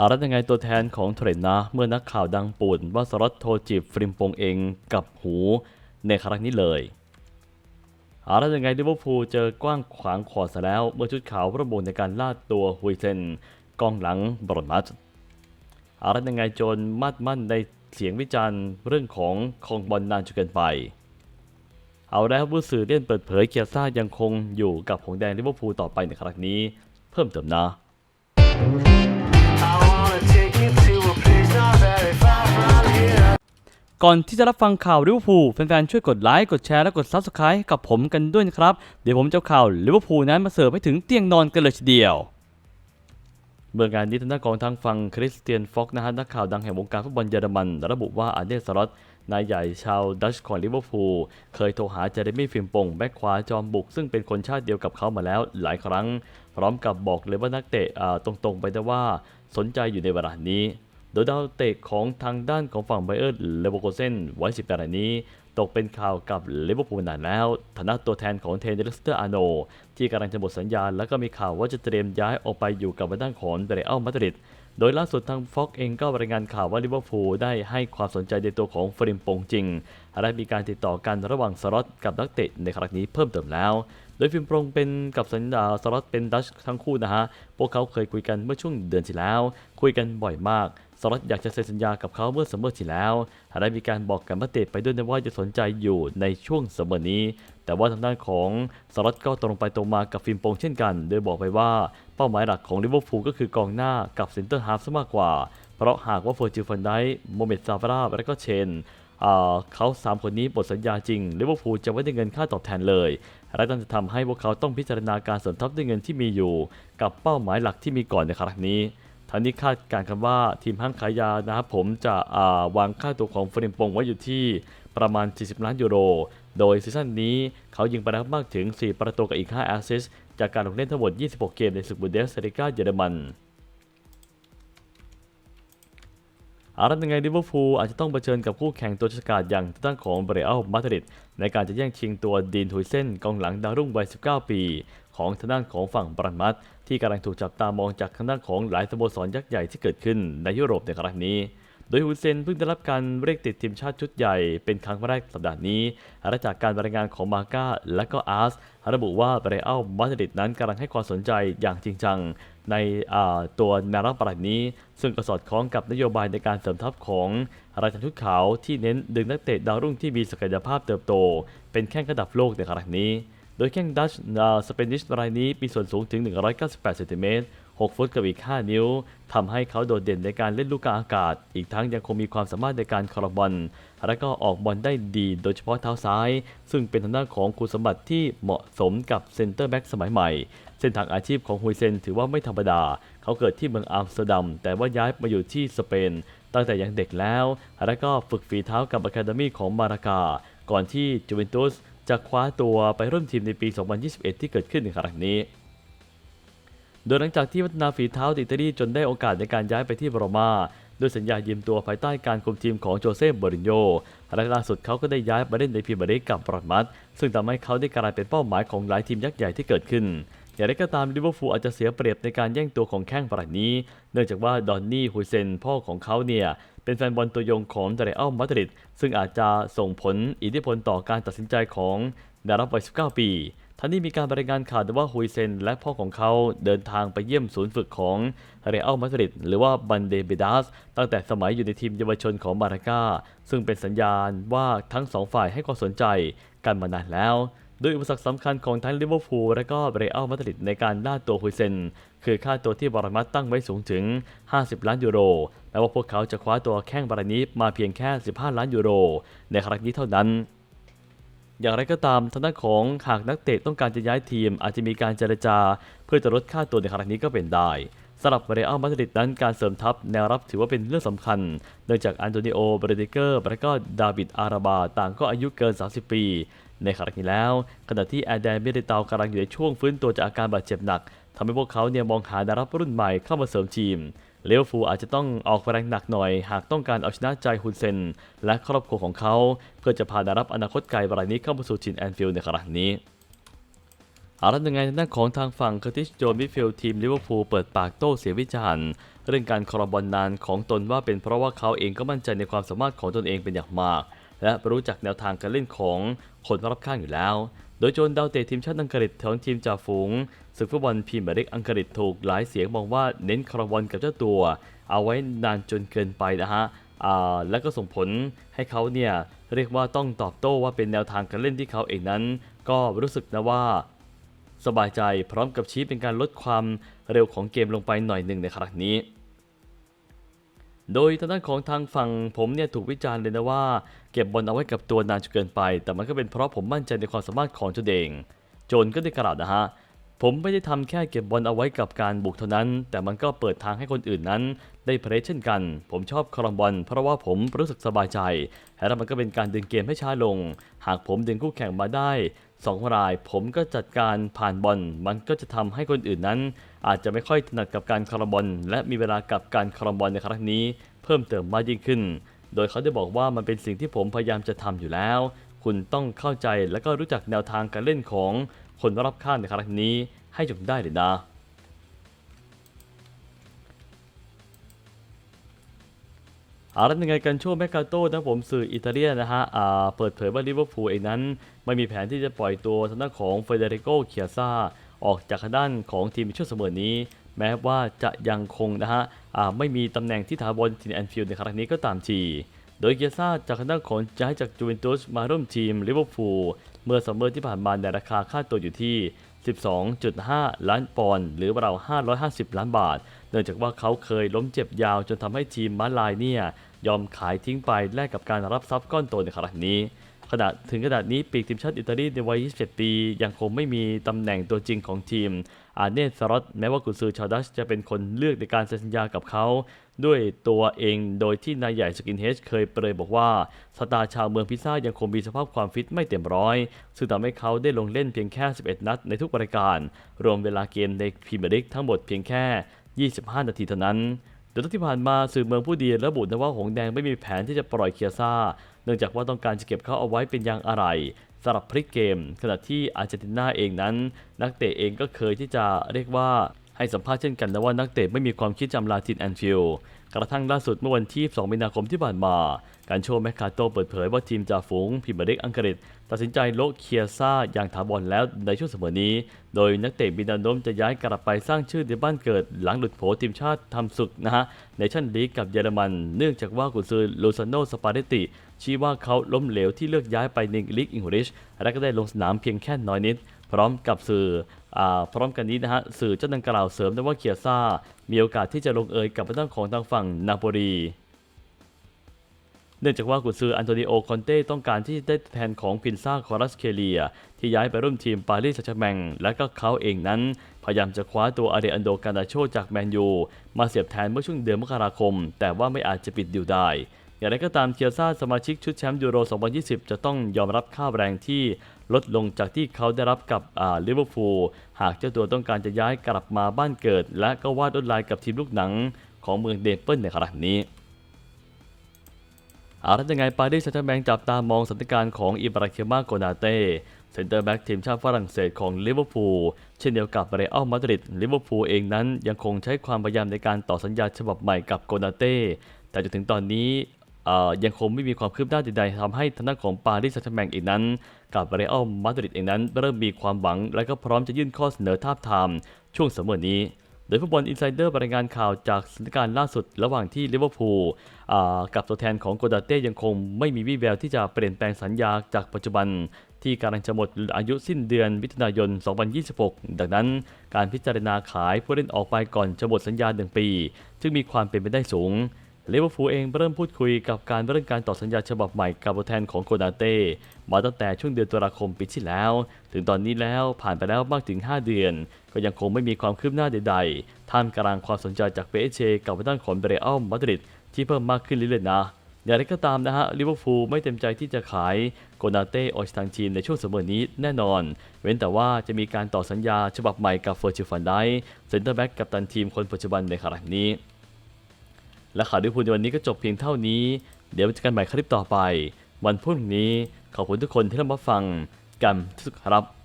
อารัตยังไงตัวแทนของเทรนนะเมื่อนักข่าวดังปุ่นว่าสล็อตโทจีบฟริมปงเองกับหูในครั้งนี้เลยอารัตยังไงลิเวอร์พูลเจอกว้างขวางขอซะแล้ว เมื่อชุดขาวระบุในการล่าตัวฮุยเซนกองหลังบรอนมัสอารัตยังไงจนมัดมั่นในเสียงวิจารณ์เรื่องของคองบอลนานจนเกินไป เอาแล้วผู้สื่อเล่นเปิดเผยเคียร์ซ่ายังคงอยู่กับหงแดงลิเวอร์พูลต่อไปในครั้งนี้ เพิ่มเติมนะ ก่อนที่จะรับฟังข่าวลิเวอร์พูลแฟนๆ ช่วยกดไลค์ กดแชร์ และกด Subscribe กับผมกันด้วยนะครับ เดี๋ยวผมจะข่าวลิเวอร์พูลนั้นมาเสิร์ฟให้ถึงเตียงนอนกันเลยทีเดียวเมื่องานนี้ทางด้านของทางฝั่งคริสเตียนฟ็อกนะฮะนักข่าวดังแห่งวงการฟุตบอลเยอรมันระบุว่าอาเดสลอตนายใหญ่ชาวดัชของลิเวอร์พูลเคยโทรหาเจเรมี่ฟิมปงแบ็คขวาจอมบุก ซึ่งเป็นคนชาติเดียวกับเขามาแล้วหลายครั้ง พร้อมกับบอกเลยว่านักเตะอ่าตรงๆไปได้ว่าสนใจอยู่ในเวลานี้ โดยดาวเตะของทางด้านของฝั่งไบเออร์เลเวอร์โกเซนไว้18รายนี้ ตกเป็นข่าวกับเลเวอร์พูลนานแล้ว ฐานะตัวแทนของเทนเดลสเตอร์อาโน ที่กำลังจะหมดสัญญา แล้วก็มีข่าวว่าจะเตรียมย้ายออกไปอยู่กับด้านของเรอัลมาดริดโดยล่าสุดทางฟ็อกเองก็รายงานข่าวว่าลิเวอร์พูลได้ให้ความสนใจในตัวของฟริมปงจริง และมีการติดต่อกันระหว่างสล็อตกับนักเตะในครั้งนี้เพิ่มเติมแล้ว โดยฟิล์มปรงเป็นกับสัญญาสล็อตเป็นดัชทั้งคู่นะฮะ พวกเขาเคยคุยกันเมื่อช่วงเดือนที่แล้ว คุยกันบ่อยมาก สล็อตอยากจะเซ็นสัญญากับเขาเมื่อซัมเมอร์ที่แล้วและมีการบอกกับนักเตะไปด้วยนะว่าจะสนใจอยู่ในช่วงซัมเมอร์นี้ แต่ว่าทางด้านของสล็อตก็ตรงไปตรงมากับฟิล์มปงเช่นกัน โดยบอกไปว่าเป้าหมายหลักของลิเวอร์พูลก็คือกองหน้ากับเซนเตอร์ฮาล์ฟซะมากกว่า เพราะหากว่าเฟอร์จิลฟันไดโมเมดซาฟาราและก็เชนอ่าเขา 3 คนนี้หมดสัญญาจริงลิเวอร์พูลจะไม่ได้เงินค่าตอบแทนเลยและนั่นจะทำให้พวกเขาต้องพิจารณาการสริมทัพด้วยเงินที่มีอยู่ กับเป้าหมายหลักที่มีก่อนในครั้งนี้ ทั้งนี้คาดการณ์กันว่าทีมห้างขายยานะครับผมจะอ่าวางค่าตัวของเฟรนปงไว้อยู่ที่ประมาณ 40 ล้านยูโร โดยซีซั่นนี้เขายิงไปแล้วมากถึง 4 ประตูกับอีก 5 แอสซิสต์จากการลงเล่นทั้งหมด 26 เกมในศึกบุนเดสลิก้าเยอรมันอารัตยังไงลิเวอร์พูลอาจจะต้องเผชิญกับคู่แข่งตัวฉกาจอย่างทางด้านของเบรอัลมาดริดในการจะแย่งชิงตัวดีนทุยเซนกองหลังดาวรุ่งวัย 19 ปี ของทางด้านของฝั่งบรันมัตที่กำลังถูกจับตามองจากทางด้านของหลายสโมสรยักษ์ใหญ่ที่เกิดขึ้นในยุโรปในครั้งนี้ โดยฮุนเซนเพิ่งได้รับการเรียกติดทีมชาติชุดใหญ่เป็นครั้งแรกสัปดาห์นี้และจากการรายงานของมาก้าและก็อาร์สระบุว่าเบรอัลมาดริดนั้นกำลังให้ความสนใจอย่างจริงจังในตัวนาราปรายนี้ ซึ่งก็สอดคล้องกับนโยบายในการเสริมทัพของราชันชุดขาวที่เน้นดึงนักเตะดาวรุ่งที่มีศักยภาพเติบโต เป็นแข้งระดับโลกในครั้งนี้ โดยแข้งดัชสเปนิชรายนี้มีส่วนสูงถึง 198เซนติเมตร6ฟุตกับอีก 5 นิ้วทำให้เขาโดดเด่นในการเล่นลูกกลางอากาศ อีกทั้งยังคงมีความสามารถในการคอร์บอลและก็ออกบอลได้ดีโดยเฉพาะเท้าซ้าย ซึ่งเป็นทางด้านของคุณสมบัติที่เหมาะสมกับเซนเตอร์แบ็กสมัยใหม่ เส้นทางอาชีพของฮุยเซนถือว่าไม่ธรรมดา เขาเกิดที่เมืองอัมสเตอร์ดัม แต่ว่าย้ายมาอยู่ที่สเปน ตั้งแต่ยังเด็กแล้ว และก็ฝึกฝีเท้ากับอะคาเดมีของมาราคาก่อนที่จูเวนตุส จะคว้าตัวไปร่วมทีมในปี 2021 ที่เกิดขึ้นในครั้งนี้ โดยหลังจากที่พัฒนาฝีเท้าติอิตาลีจนได้โอกาสในการย้ายไปที่บรมาด้วยสัญญายืมตัวภายใต้การคุมทีมของโจเซ่บรินโญและล่าสุดเขาก็ได้ย้ายมาเล่นในพรีเมียร์ลีกกับบรอดมัตซึ่งทำให้เขาได้กลายเป็นเป้าหมายของหลายทีมยักษ์ใหญ่ที่เกิดขึ้น อย่างไรก็ตามลิเวอร์พูลอาจจะเสียเปรียบในการแย่งตัวของแข้งรายนี้ เนื่องจากว่าดอนนี่ฮุยเซนพ่อของเขาเนี่ยเป็นแฟนบอลตัวยงของเรอัลมาดริดซึ่งอาจจะส่งผลอิทธิพลต่อการตัดสินใจของดารับวัย 19 ปีทั้งนี้มีการรายงานข่าวด้วยว่าฮุยเซนและพ่อของเขาเดินทางไปเยี่ยมศูนย์ฝึกของเรอัลมาดริดหรือว่าบันเดเบดัสตั้งแต่สมัยอยู่ในทีมเยาวชนของบาราก้าซึ่งเป็นสัญญาณว่าทั้งสองฝ่ายให้ความสนใจกันมานานแล้ว โดยอุปสรรคสำคัญของทั้งลิเวอร์พูลและก็เรอัลมาดริดในการล่าตัวฮุยเซน คือค่าตัวที่บารมัตตั้งไว้สูงถึง 50 ล้านยูโรแม้ว่าพวกเขาจะคว้าตัวแข้งบารานี้มาเพียงแค่ 15 ล้านยูโร ในครั้งนี้เท่านั้นอย่างไรก็ตามทางด้านของหากนักเตะต้องการจะย้ายทีม อาจจะมีการเจรจา เพื่อจะลดค่าตัวในครั้งนี้ก็เป็นได้สำหรับเรอัลมาดริดนั้นการเสริมทัพแนวรับถือว่าเป็นเรื่องสำคัญ เนื่องจากอันโตนิโอ เบรดิเกอร์ และก็ดาวิดอาราบา ต่างก็อายุเกิน 30 ปี ในครั้งนี้แล้ว ขณะที่แอร์แดนเมเดเตากำลังอยู่ในช่วงฟื้นตัวจากอาการบาดเจ็บหนักทำให้พวกเขาเนี่ยมองหาดารับรุ่นใหม่เข้ามาเสริมทีมเลเวอร์พูอาจจะต้องออกแรงหนักหน่อย หากต้องการเอาชนะใจฮุนเซน และครอบครัวของเขา เพื่อจะพาดารับอนาคตไกลรายนี้เข้ามาสู่ชินแอนฟิลด์ในครั้งนี้อเอาละยังไงทางด้านของทางฝั่งคอร์ติสโจนมิฟิลทีมลิเวอร์พูลเปิดปากโต้เสียวิจารณ์เรื่องการครองบอลนานของตนว่าเป็นเพราะว่าเขาเองก็มั่นใจในความสามารถของตนเองเป็นอย่างมาก และรู้จักแนวทางการเล่นของ คนรอบข้างอยู่แล้ว โดยโจนดาวเตะทีมชาติอังกฤษของทีมจ่าฝูงศึกฟุตบอลพรีเมียร์ลีกอังกฤษถูกหลายเสียงมองว่าเน้นคารองบอลกับเจ้าตัว เอาไว้นานจนเกินไปนะฮะอ่าและก็ส่งผลให้เขาเนี่ยเรียกว่าต้องตอบโต้ว่าเป็นแนวทางการเล่นที่เขาเองนั้น ก็รู้สึกนะว่าสบายใจพร้อมกับชี้เป็นการลดความเร็วของเกมลงไปหน่อยหนึ่งในครั้งนี้ โดยทางด้านของทางฝั่งผมเนี่ยถูกวิจารณ์เลยนะว่า เก็บบอลเอาไว้กับตัวนานจนเกินไป แต่มันก็เป็นเพราะผมมั่นใจในความสามารถของตัวเอง โจนก็ได้กล่าวนะฮะ ผมไม่ได้ทำแค่เก็บบอลเอาไว้กับการบุกเท่านั้น แต่มันก็เปิดทางให้คนอื่นนั้น ได้เพรสเช่นกัน ผมชอบครองบอลเพราะว่าผมรู้สึกสบายใจ และมันก็เป็นการดึงเกมให้ช้าลง หากผมดึงคู่แข่งมาได้ สองรายผมก็จัดการผ่านบอล มันก็จะทำให้คนอื่นนั้น อาจจะไม่ค่อยถนัดกับการคารบอล และมีเวลากับการคารบอลในครั้งนี้ เพิ่มเติมมากยิ่งขึ้น โดยเขาได้บอกว่ามันเป็นสิ่งที่ผมพยายามจะทำอยู่แล้ว คุณต้องเข้าใจและก็รู้จักแนวทางการเล่นของคนรับข้างในครั้งนี้ให้จงได้เลยนะ เอาละยังไงกันช่วงแมกกาโต้นะผมสื่ออิตาเลียนนะฮะเปิดเผยว่าลิเวอร์พูลเองนั้น ไม่มีแผนที่จะปล่อยตัวทางด้านของเฟเดริโกเคียซาออกจากด้านของทีมช่วงเสมอนี้ แม้ว่าจะยังคงนะฮะไม่มีตำแหน่งที่ถาวรที่แอนฟิลด์ในครั้งนี้ก็ตามทีโดยเกียซาจากทางด้านของย้ายจากจูเวนตุสมาร่วมทีมลิเวอร์พูลเมื่อซัมเมอร์ที่ผ่านมาในราคาค่าตัวอยู่ที่ 12.5 ล้านปอนด์หรือราว550 ล้านบาท เนื่องจากว่าเขาเคยล้มเจ็บยาวจนทำให้ทีมม้าลายเนี่ย ยอมขายทิ้งไปแลกกับการรับทรัพย์ก้อนโตในครั้งนี้ ขณะถึงขนาดนี้ปีกทีมชาติอิตาลีในวัย 27 ปี ยังคงไม่มีตำแหน่งตัวจริงของทีม อาเนสรอตแม้ว่ากุนซือชาวดัชจะเป็นคนเลือกในการเซ็นสัญญากับเขา ด้วยตัวเองโดยที่นายใหญ่สกินเฮดเคยเปรยบอกว่าสตาร์ชาวเมืองพิซซ่ายังคงมีสภาพความฟิตไม่เต็มร้อย ซึ่งทำให้เขาได้ลงเล่นเพียงแค่ 11 นัดในทุกรายการ รวมเวลาเกมในพรีเมียร์ลีกทั้งหมดเพียงแค่ 25 นาทีเท่านั้น ดยที่ผ่านมาสื่อเมืองผู้ดีระบุนะว่าหงแดงไม่มีแผนที่จะปล่อยเคียซ่า เนื่องจากว่าต้องการจะเก็บเขาเอาไว้เป็นยางอะไรสำหรับพลิกเกม ขณะที่อาร์เจนตินาเองนั้น นักเตะเองก็เคยที่จะเรียกว่า ให้สัมภาษณ์เช่นกันนะว่านักเตะไม่มีความคิดจำลาทินแอนฟิลด์กระทั่งล่าสุดเมื่อวันที่ 2 มีนาคมที่ผ่านมา การโชว์แมคคาโตเปิดเผยว่าทีมจ่าฝูงพรีเมียร์ลีกอังกฤษ ตัดสินใจโละเคียซ่าอย่างถาวรแล้วในช่วงเสมอนี้ โดยนักเตะมีนวโนมจะย้ายกลับไปสร้างชื่อในบ้านเกิด หลังหลุดโผทีมชาติทำศึกนะฮะในชั่นลีกกับเยอรมัน เนื่องจากว่ากุนซือลูซานโนสปาเดติชี้ว่าเขาล้มเหลวที่เลือกย้ายไปในลีกอังกฤษและก็ได้ลงสนามเพียงแค่น้อยนิด พร้อมกับสื่ออพร้อมกันนี้นะฮะสื่อเจ้าดังกล่าวเสริมได้ว่าเคียซ่า มีโอกาสที่จะลงเอยกับทางด้านของทางฝั่งนาโปลีเนื่องจากว่ากุนซืออันโตนิโอ คอนเต้ ต้องการที่ได้แทนของพินซ่าคอรัสเคเลีย ที่ย้ายไปร่วมทีมปารีสแซงต์แชร์แมงและก็เขาเองนั้น พยายามจะคว้าตัวอาเดอันโดกานาโชจากแมนยู มาเสียบแทนเมื่อช่วงเดือนมกราคม แต่ว่าไม่อาจจะปิดดิวได้ อย่างไรก็ตามเคียซ่าสมาชิกชุดแชมป์ยูโร 2020 จะต้องยอมรับค่าแรงที่ลดลงจากที่เขาได้รับกับอ่าลิเวอร์พูลหากเจ้าตัวต้องการจะย้ายกลับมาบ้านเกิด และก็วาดลวดลายกับทีมลูกหนังของเมืองเดนเปิลในครั้งนี้อาละยังไงปารีสแซงต์แชร์แมงจับตามองสถานการณ์ของอิบราเคมาโกนาเต้เซนเตอร์แบ็กทีมชาติฝรั่งเศสของลิเวอร์พูลเช่นเดียวกับเรอัลมาดริดลิเวอร์พูลเองนั้นยังคงใช้ความพยายามในการต่อสัญญาฉบับใหม่กับโกนาเต้แต่จนถึงตอนนี้ ยังคงไม่มีความคืบหน้าใดๆทำให้ทางด้านของปารีสแซงต์แมงอีกนั้น กับเรอัลมาดริดเองนั้น เริ่มมีความหวัง และก็พร้อมจะยื่นข้อเสนอทาบทามช่วงเสมอนี้ โดยฟุตบอลอินไซเดอร์รายงานข่าวจากสถานการณ์ล่าสุดระหว่างที่ลิเวอร์พูลกับตัวแทนของโกดาเต้ยังคงไม่มีวี่แววที่จะเปลี่ยนแปลงสัญญาจากปัจจุบันที่กำลังจะหมดอายุสิ้นเดือนมิถุนายน 2026 ดังนั้นการพิจารณาขายผู้เล่นออกไปก่อนจะหมดสัญญา1ปี จึงมีความเป็นไปได้สูง ลิเวอร์พูลเองเริ่มพูดคุยกับการเรื่องการต่อสัญญาฉบับใหม่กับตัวแทนของโกนาเต้มาตั้งแต่ช่วงเดือนตุลาคมปีที่แล้ว ถึงตอนนี้แล้วผ่านไปแล้วมากถึง 5 เดือน ก็ยังคงไม่มีความคืบหน้าใดๆ ท่ามกลางความสนใจจากเปเชกับทางด้านของเบรอัลมาดริดที่เพิ่มมากขึ้นเรื่อยๆนะอย่างไรก็ตามนะฮะลิเวอร์พูลไม่เต็มใจที่จะขายโกนาเต้ออกจากทางทีมในช่วงเสมอนี้แน่นอน เว้นแต่ว่าจะมีการต่อสัญญาฉบับใหม่กับเฟอร์จิฟันได้เซนเตอร์แบ็กกับตันทีมคนปัจจุบันในขณะนี้ และข่าวที่พูดในวันนี้ก็จบเพียงเท่านี้ เดี๋ยวเจอกันใหม่คลิปต่อไป วันพรุ่งนี้ขอบคุณทุกคนที่รับมาฟังกันทุกครับ